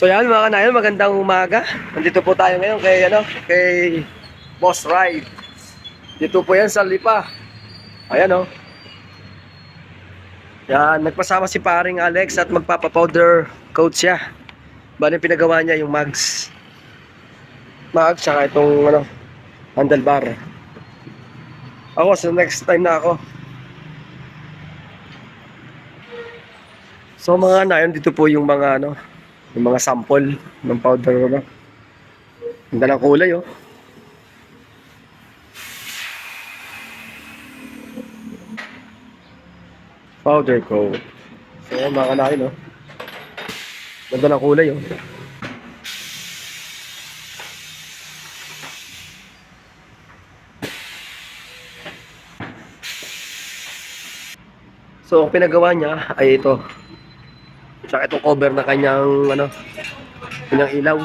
So yan mga kanayon, magandang umaga. Nandito po tayo ngayon kay ano, kay Boss Ride. Dito po yan sa Lipa. Ayan oh. Yan, nagpasama si paring Alex at magpapa-powder coat siya. Bali pinagawa niya yung mags. Mags tsaka itong ano, handlebar. Ako sa next time na ako. So mga kanayon, dito po yung mga ano, yung mga sample ng powder ano. Ganda ng kulay oh. Powder coat. So mga kanayon oh. Ganda ng kulay oh. So ang pinagawa niya ay ito. Tsaka itong cover na kanyang ano, kanyang ilaw.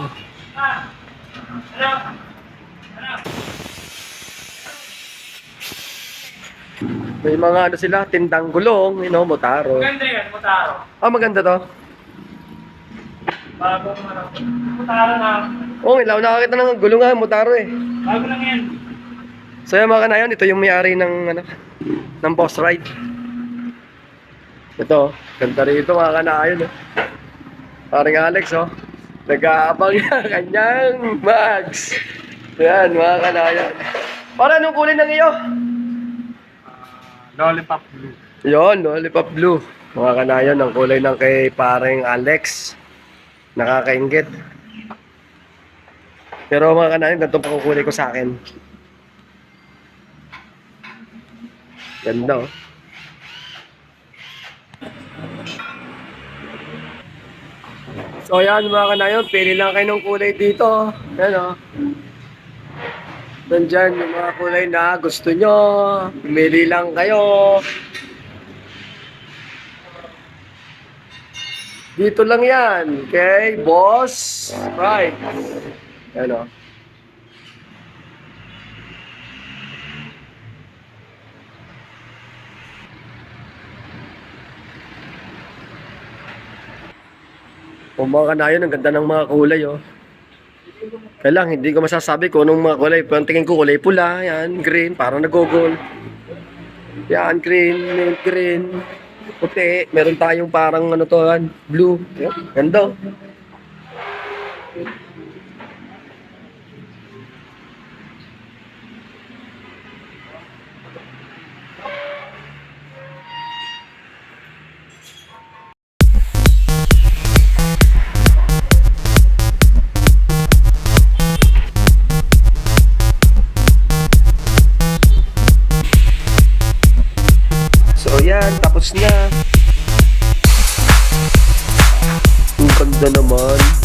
May mga ano sila, tindang gulong, you know, motaro. Maganda yan, Mutaro. Ah, maganda to. Bagong ano. Mutaro na. Oh, ilaw nakakita ng gulong nga, motaro eh. Bago lang yan. So yung mga kanayon, ito yung may-ari ng ano, ng boss ride. Ito, ganda rito mga kanayon. Oh. Parang Alex, oh. Nag-aabang niya kanyang bags. Yan, mga kanayon. Para anong kulay ng iyo? Lollipop Blue. Yon, lollipop blue. Mga kanayon, ang kulay ng kay pareng Alex. Nakakaingit. Pero mga kanayon, ganito pa kukulay ko sa akin. Ganda oh. So yan mga kanayon, pili lang kayo ng kulay dito. Yan oh. Nandyan yung mga kulay na gusto nyo. Pumili lang kayo. Dito lang yan. Okay, boss. Right. Yan o. Kung mga kanayon, ang ganda ng mga kulay, oh. Kaya lang, hindi ko masasabi kung anong mga kulay. Pero tingin ko kulay pula, yan, green, parang nagogol. Yan, green, mint green, puti. Meron tayong parang ano to, yan, blue. Yan, ganda. Ganda naman.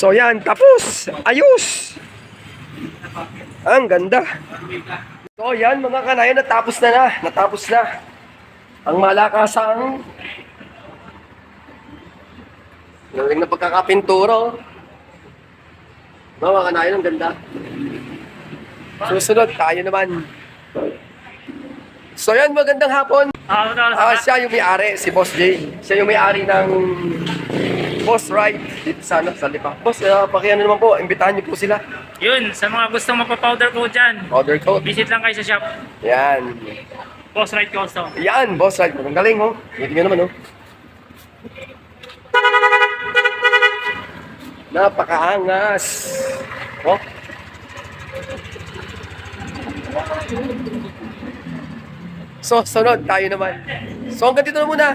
So yan, tapos. Ayos. Ang ganda. So yan mga kanayon, natapos na na. Natapos na. Ang malakasang Galing na pagkakapinturo. No, mga kanayon, ang ganda. Susunod, tayo naman. So yan, magandang hapon. Ah, siya yung may-ari, si Boss J. Siya yung may-ari ng Boss Ride dito sa, ano, sa Lipa. Boss, uh, pakiano naman po, imbitahan niyo po sila. Yun, sa mga gustong magpa-powder coat dyan, Order code. visit lang kayo sa shop. Yan. Boss Right Custom. Yan, Boss Ride. Ang galing, oh. Hindi nyo naman, oh. Napakaangas. Oh. So, sunod tayo naman. So, hanggang dito na muna.